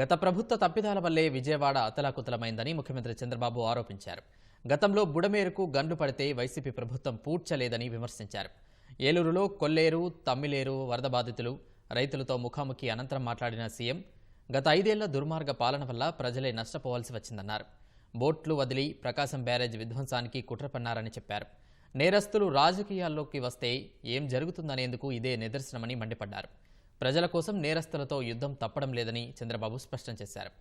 గత ప్రభుత్వ తప్పిదాల వల్లే విజయవాడ అతలాకుతలమైందని ముఖ్యమంత్రి చంద్రబాబు ఆరోపించారు. గతంలో బుడమేరుకు గండ్లు పడితే వైసీపీ ప్రభుత్వం పూడ్చలేదని విమర్శించారు. ఏలూరులో కొల్లేరు తమ్మిలేరు వరద బాధితులు రైతులతో ముఖాముఖి అనంతరం మాట్లాడిన సీఎం గత ఐదేళ్ళ దుర్మార్గ పాలన వల్ల ప్రజలే నష్టపోవాల్సి వచ్చిందన్నారు. బోట్లు వదిలి ప్రకాశం బ్యారేజ్ విధ్వంసానికి కుట్ర పన్నారని చెప్పారు. నేరస్తులు రాజకీయాల్లోకి వస్తే ఏం జరుగుతుందనేందుకు ఇదే నిదర్శనమని మండిపడ్డారు. ప్రజల కోసం నేరస్తులతో యుద్ధం తప్పడం లేదని చంద్రబాబు స్పష్టం చేశారు.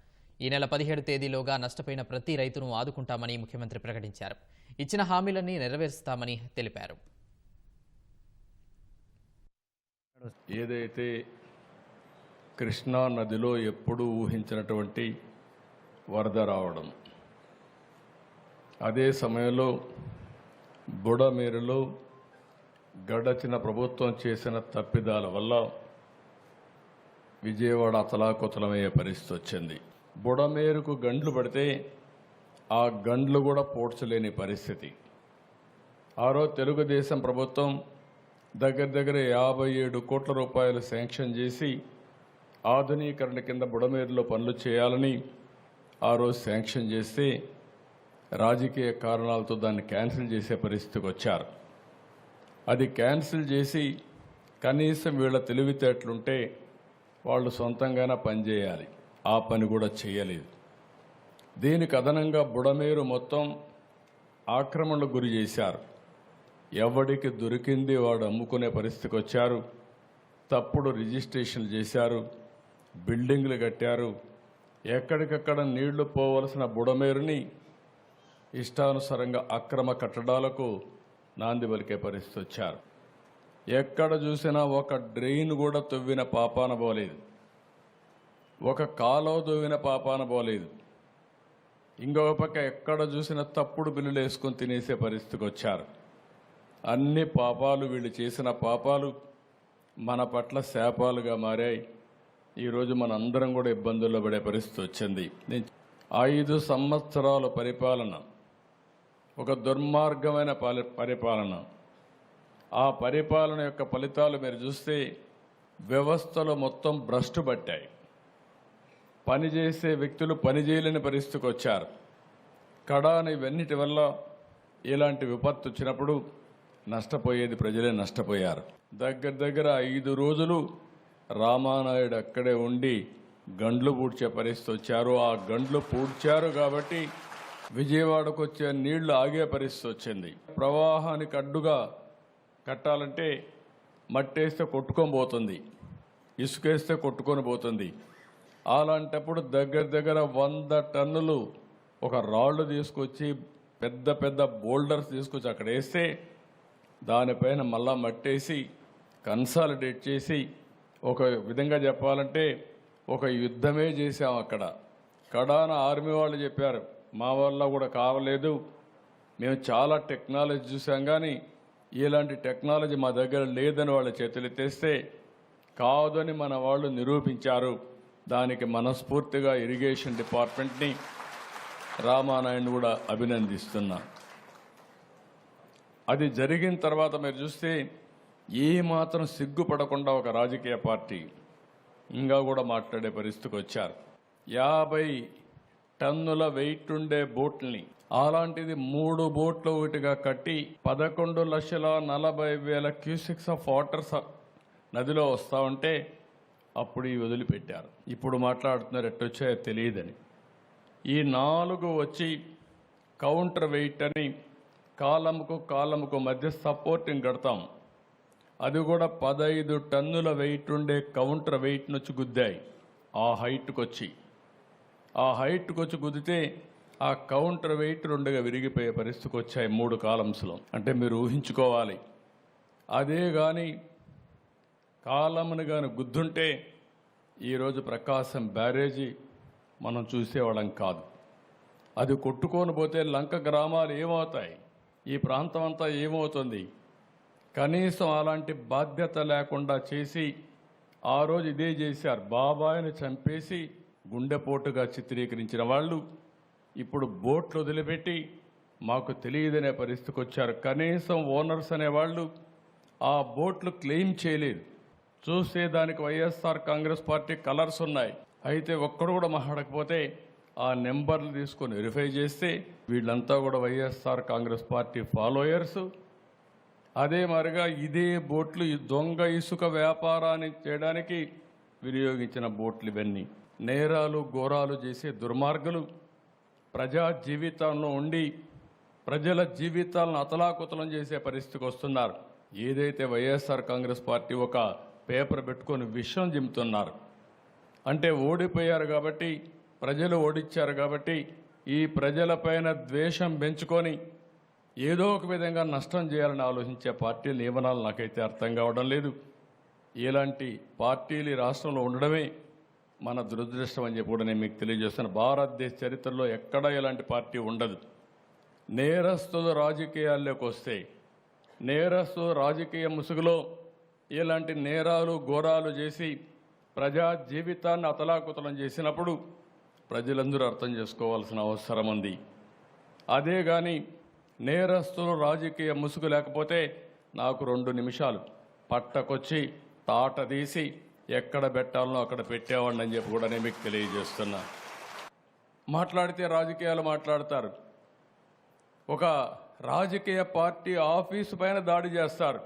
ఈ నెల పదిహేడు తేదీలోగా నష్టపోయిన ప్రతి రైతును ఆదుకుంటామని ముఖ్యమంత్రి ప్రకటించారు. ఇచ్చిన హామీలన్నీ నెరవేరుస్తామని తెలిపారు. ఏదైతే కృష్ణా నదిలో ఎప్పుడూ ఊహించినటువంటి వరద రావడం అదే సమయంలో బుడమేరులో గడచిన ప్రభుత్వం చేసిన తప్పిదాల వల్ల విజయవాడ అతలాకుతలమయ్యే పరిస్థితి వచ్చింది. బుడమేరుకు గండ్లు పడితే ఆ గండ్లు కూడా పోడ్చలేని పరిస్థితి. ఆ రోజు తెలుగుదేశం ప్రభుత్వం దగ్గర దగ్గర యాభై ఏడు కోట్ల రూపాయలు శాంక్షన్ చేసి ఆధునీకరణ కింద బుడమేరులో పనులు చేయాలని ఆ రోజు శాంక్షన్ చేస్తే రాజకీయ కారణాలతో దాన్ని క్యాన్సిల్ చేసే పరిస్థితికి వచ్చారు. అది క్యాన్సిల్ చేసి కనీసం వీళ్ళ తెలివితేటలుంటే వాళ్ళు సొంతంగానే పనిచేయాలి ఆ పని కూడా చేయలేదు. దీనికి అదనంగా బుడమేరు మొత్తం ఆక్రమణకు గురి చేశారు. ఎవడికి దొరికింది వాడు అమ్ముకునే పరిస్థితికి వచ్చారు. తప్పుడు రిజిస్ట్రేషన్లు చేశారు. బిల్డింగ్లు కట్టారు. ఎక్కడికక్కడ నీళ్ళు పోవలసిన బుడమేరుని ఇష్టానుసారంగా అక్రమ కట్టడాలకు నాంది పలికే పరిస్థితి వచ్చారు. ఎక్కడ చూసినా ఒక డ్రెయిన్ కూడా తవ్విన పాపాన పోలేదు. ఒక కాలో తవ్విన పాపాన పోలేదు. ఇంకొక పక్క ఎక్కడ చూసినా తప్పుడు బిల్లులు వేసుకొని తినేసే పరిస్థితికి వచ్చారు. అన్ని పాపాలు వీళ్ళు చేసిన పాపాలు మన పట్ల శాపాలుగా మారాయి. ఈరోజు మన అందరం కూడా ఇబ్బందుల్లో పడే పరిస్థితి వచ్చింది. నేను ఐదు సంవత్సరాల పరిపాలన ఒక దుర్మార్గమైన పాలి పరిపాలన. ఆ పరిపాలన యొక్క ఫలితాలు మీరు చూస్తే వ్యవస్థలు మొత్తం భ్రష్టు పట్టాయి. పనిచేసే వ్యక్తులు పనిచేయలేని పరిస్థితికి వచ్చారు. కడాని ఇవన్నిటి వల్ల ఇలాంటి విపత్తు వచ్చినప్పుడు నష్టపోయేది ప్రజలే నష్టపోయారు. దగ్గర దగ్గర ఐదు రోజులు రామానాయుడు అక్కడే ఉండి గండ్లు పూడ్చే పరిస్థితి వచ్చారు. ఆ గండ్లు పూడ్చారు కాబట్టి విజయవాడకు వచ్చే నీళ్ళు ఆగే పరిస్థితి వచ్చింది. ప్రవాహానికి అడ్డుగా కట్టాలంటే మట్టేస్తే కొట్టుకొని పోతుంది ఇసుకేస్తే కొట్టుకొని పోతుంది. అలాంటప్పుడు దగ్గర దగ్గర వంద టన్నులు ఒక రాళ్ళు తీసుకొచ్చి పెద్ద పెద్ద బోల్డర్స్ తీసుకొచ్చి అక్కడ వేస్తే దానిపైన మళ్ళా మట్టేసి కన్సాలిడేట్ చేసి ఒక విధంగా చెప్పాలంటే ఒక యుద్ధమే చేసాం అక్కడ. కడాన ఆర్మీ వాళ్ళు చెప్పారు మా వల్ల కూడా కావలేదు మేము చాలా టెక్నాలజీ చూసాం కానీ ఇలాంటి టెక్నాలజీ మా దగ్గర లేదని వాళ్ళ చేతులు తెస్తే కాదని మన వాళ్ళు నిరూపించారు. దానికి మనస్ఫూర్తిగా ఇరిగేషన్ డిపార్ట్మెంట్ని రామానాయుడు కూడా అభినందిస్తున్నా. అది జరిగిన తర్వాత మీరు చూస్తే ఏమాత్రం సిగ్గుపడకుండా ఒక రాజకీయ పార్టీ ఇంకా కూడా మాట్లాడే పరిస్థితికి వచ్చారు. యాభై టన్నుల వెయిట్ ఉండే బోట్ని. అలాంటిది మూడు బోట్లు ఒకటిగా కట్టి పదకొండు లక్షల నలభై వేల క్యూసిక్స్ ఆఫ్ వాటర్ నదిలో వస్తా ఉంటే అప్పుడు ఈ వదిలిపెట్టారు. ఇప్పుడు మాట్లాడుతున్నారు ఎట్టొచ్చాయో తెలియదని. ఈ నాలుగు వచ్చి కౌంటర్ వెయిట్ అని కాలముకు కాలముకు మధ్య సపోర్టింగ్ కడతాం. అది కూడా పదహైదు టన్నుల వెయిట్ ఉండే కౌంటర్ వెయిట్ నుంచి గుద్దాయి. ఆ హైట్కి వచ్చి ఆ హైట్కి వచ్చి కుదితే ఆ కౌంటర్ వెయిట్ రెండుగా విరిగిపోయే పరిస్థితికి వచ్చాయి మూడు కాలమ్స్లో. అంటే మీరు ఊహించుకోవాలి. అదే కానీ కాలమును కానీ గుద్దుంటే ఈరోజు ప్రకాశం బ్యారేజీ మనం చూసేవాళ్ళం కాదు. అది కొట్టుకొని పోతే లంక గ్రామాలు ఏమవుతాయి? ఈ ప్రాంతం అంతా ఏమవుతుంది? కనీసం అలాంటి బాధ్యత లేకుండా చేసి ఆ రోజు ఇదే చేశారు. బాబాయిని చంపేసి గుండెపోటుగా చిత్రీకరించిన వాళ్ళు ఇప్పుడు బోట్లు వదిలిపెట్టి మాకు తెలియదనే పరిస్థితికి వచ్చారు. కనీసం ఓనర్స్ అనేవాళ్ళు ఆ బోట్లు క్లెయిమ్ చేయలేదు. చూసేదానికి వైఎస్ఆర్ కాంగ్రెస్ పార్టీ కలర్స్ ఉన్నాయి. అయితే ఒక్కడు కూడా మాట్లాడకపోతే ఆ నెంబర్లు తీసుకొని వెరిఫై చేస్తే వీళ్ళంతా కూడా వైఎస్ఆర్ కాంగ్రెస్ పార్టీ ఫాలోయర్స్. అదే మరిగా ఇదే బోట్లు దొంగ ఇసుక వ్యాపారాన్ని చేయడానికి వినియోగించిన బోట్లు ఇవన్నీ. నేరాలు ఘోరాలు చేసే దుర్మార్గులు ప్రజా జీవితంలో ఉండి ప్రజల జీవితాలను అతలాకుతలం చేసే పరిస్థితికి వస్తున్నారు. ఏదైతే వైఎస్ఆర్ కాంగ్రెస్ పార్టీ ఒక పేపర్ పెట్టుకొని విషయం జిమ్ముతున్నారు అంటే ఓడిపోయారు కాబట్టి ప్రజలు ఓడిచ్చారు కాబట్టి ఈ ప్రజలపైన ద్వేషం పెంచుకొని ఏదో ఒక విధంగా నష్టం చేయాలని ఆలోచించే పార్టీల నియమనాలు నాకైతే అర్థం కావడం లేదు. ఇలాంటి పార్టీలు ఈ రాష్ట్రంలో ఉండడమే మన దురదృష్టం అని చెప్పి కూడా నేను మీకు తెలియజేస్తాను. భారతదేశ చరిత్రలో ఎక్కడ ఇలాంటి పార్టీ ఉండదు. నేరస్తులు రాజకీయాల్లోకి వస్తే నేరస్తులు రాజకీయ ముసుగులో ఇలాంటి నేరాలు ఘోరాలు చేసి ప్రజా జీవితాన్ని అతలాకుతలం చేసినప్పుడు ప్రజలందరూ అర్థం చేసుకోవాల్సిన అవసరం ఉంది. అదే కానీ నేరస్తులు రాజకీయ ముసుగు లేకపోతే నాకు రెండు నిమిషాలు. పట్టకొచ్చి తాట తీసి ఎక్కడ పెట్టాలనో అక్కడ పెట్టేవాడిని అని చెప్పి కూడా నేను మీకు తెలియజేస్తున్నా. మాట్లాడితే రాజకీయాలు మాట్లాడతారు. ఒక రాజకీయ పార్టీ ఆఫీసు పైన దాడి చేస్తారు.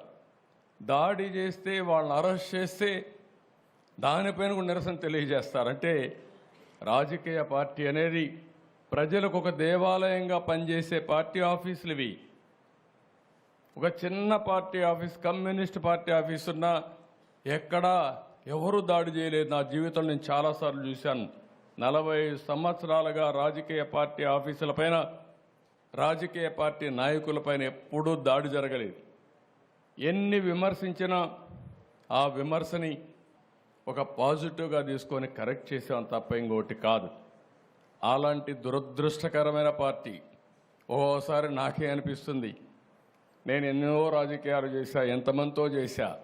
దాడి చేస్తే వాళ్ళని అరెస్ట్ చేస్తే దానిపైన కూడా నిరసన తెలియజేస్తారు. అంటే రాజకీయ పార్టీ అనేది ప్రజలకు ఒక దేవాలయంగా పనిచేసే పార్టీ ఆఫీసులు ఇవి. ఒక చిన్న party office communist party office ఉన్నా ఎక్కడా ఎవరు దాడి చేయలేదు. నా జీవితంలో నేను చాలాసార్లు చూశాను. నలభై సంవత్సరాలుగా రాజకీయ పార్టీ ఆఫీసులపైన రాజకీయ పార్టీ నాయకులపైన ఎప్పుడూ దాడి జరగలేదు. ఎన్ని విమర్శించినా ఆ విమర్శని ఒక పాజిటివ్గా తీసుకొని కరెక్ట్ చేసాం తప్ప ఇంకోటి కాదు. అలాంటి దురదృష్టకరమైన పార్టీ ఓసారి నాకే అనిపిస్తుంది. నేను ఎన్నో రాజకీయాలు చేశా ఎంతమందితో చేశా.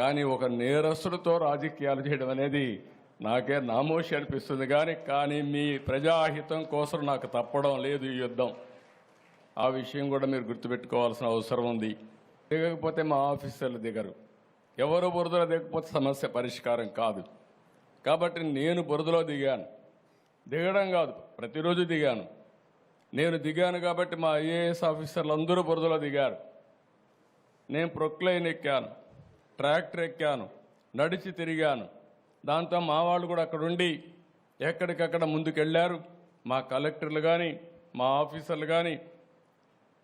కానీ ఒక నేరస్తుడితో రాజకీయాలు చేయడం అనేది నాకే నామోషి అనిపిస్తుంది. కానీ కానీ మీ ప్రజాహితం కోసం నాకు తప్పడం లేదు ఈ యుద్ధం. ఆ విషయం కూడా మీరు గుర్తుపెట్టుకోవాల్సిన అవసరం ఉంది. దిగకపోతే మా ఆఫీసర్లు దిగరు. ఎవరు బురదలో దిగకపోతే సమస్య పరిష్కారం కాదు. కాబట్టి నేను బురదలో దిగాను. దిగడం కాదు ప్రతిరోజు దిగాను. నేను దిగాను కాబట్టి మా ఐఏఎస్ ఆఫీసర్లు అందరూ బురదలో దిగారు. నేను ప్రొక్లైన్ ఎక్కాను. ట్రాక్టర్ ఎక్కాను నడిచి తిరిగాను. దాంతో మా వాళ్ళు కూడా అక్కడ ఉండి ఎక్కడికక్కడ ముందుకెళ్ళారు. మా కలెక్టర్లు కానీ మా ఆఫీసర్లు కానీ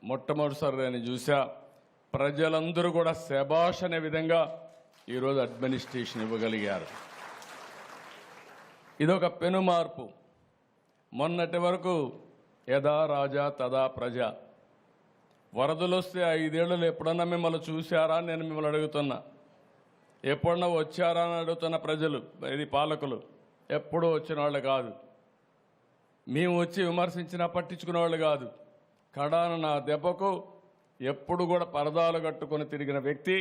మొట్టమొదటిసారి నేను చూసా ప్రజలందరూ కూడా శబాష్ అనే విధంగా ఈరోజు అడ్మినిస్ట్రేషన్ ఇవ్వగలిగారు. ఇదొక పెను మార్పు మొన్నటి వరకు యథా రాజా తదా ప్రజ. వరదలు వస్తే ఐదేళ్ళలో ఎప్పుడన్నా మిమ్మల్ని చూశారా? అని నేను మిమ్మల్ని అడుగుతున్నా. ఎప్పుడన్నా వచ్చారా అని అడుగుతున్న ప్రజలు ఇది పాలకులు ఎప్పుడూ వచ్చిన వాళ్ళు కాదు. మేము వచ్చి విమర్శించినా పట్టించుకునే వాళ్ళు కాదు. కడాన నా దెబ్బకు ఎప్పుడు కూడా పరదాలు కట్టుకొని తిరిగిన వ్యక్తి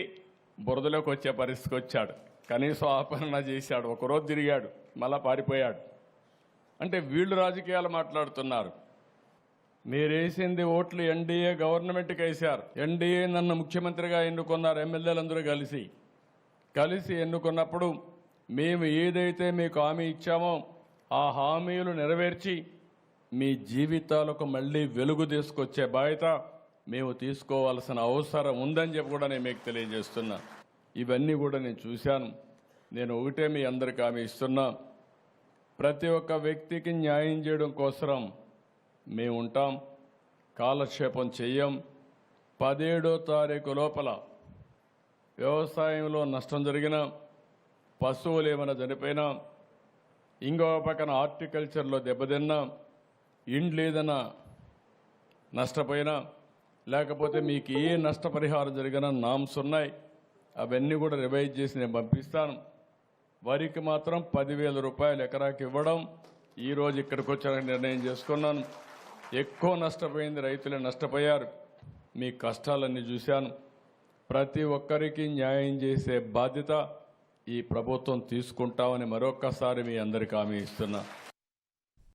బురదలోకి వచ్చే పరిస్థితికి వచ్చాడు. కనీసం ఆపరణ చేశాడు ఒకరోజు తిరిగాడు మళ్ళా పారిపోయాడు. అంటే వీళ్ళు రాజకీయాలు మాట్లాడుతున్నారు. మీరేసింది ఓట్లు ఎన్డీఏ గవర్నమెంట్కి వేశారు. ఎన్డీఏ నన్ను ముఖ్యమంత్రిగా ఎన్నుకున్నారు ఎమ్మెల్యేలందరూ కలిసి. కలిసి ఎన్నుకున్నప్పుడు మేము ఏదైతే మీకు హామీ ఇచ్చామో ఆ హామీలు నెరవేర్చి మీ జీవితాలకు మళ్ళీ వెలుగు తీసుకొచ్చే బాధ్యత మేము తీసుకోవాల్సిన అవసరం ఉందని చెప్పి కూడా నేను మీకు తెలియజేస్తున్నా. ఇవన్నీ కూడా నేను చూశాను. నేను ఒకటే మీ అందరికి హామీ ఇస్తున్నా. ప్రతి ఒక్క వ్యక్తికి న్యాయం చేయడం కోసరం మేము ఉంటాం. కాలక్షేపం చెయ్యం. పదిహేడో తారీఖు లోపల వ్యవసాయంలో నష్టం జరిగినా పశువులు ఏమైనా చనిపోయినా ఇంకో పక్కన హార్టికల్చర్లో దెబ్బతిన్నా ఇండ్లు ఏదైనా నష్టపోయినా లేకపోతే మీకు ఏ నష్టపరిహారం జరిగినా నామ్స్ ఉన్నాయి. అవన్నీ కూడా రివైజ్ చేసి నేను పంపిస్తాను. వరికి మాత్రం పదివేల రూపాయలు ఎకరాకి ఇవ్వడం ఈరోజు ఇక్కడికి వచ్చాక నిర్ణయం చేసుకున్నాను. ఎక్కువ నష్టపోయింది రైతులే నష్టపోయారు. మీ కష్టాలన్నీ చూశాను. ప్రతి ఒక్కరికి న్యాయం చేసే బాధ్యత ఈ ప్రభుత్వం తీసుకుంటామని మరొక్కసారి మీ అందరికీ హామీ ఇస్తున్నా.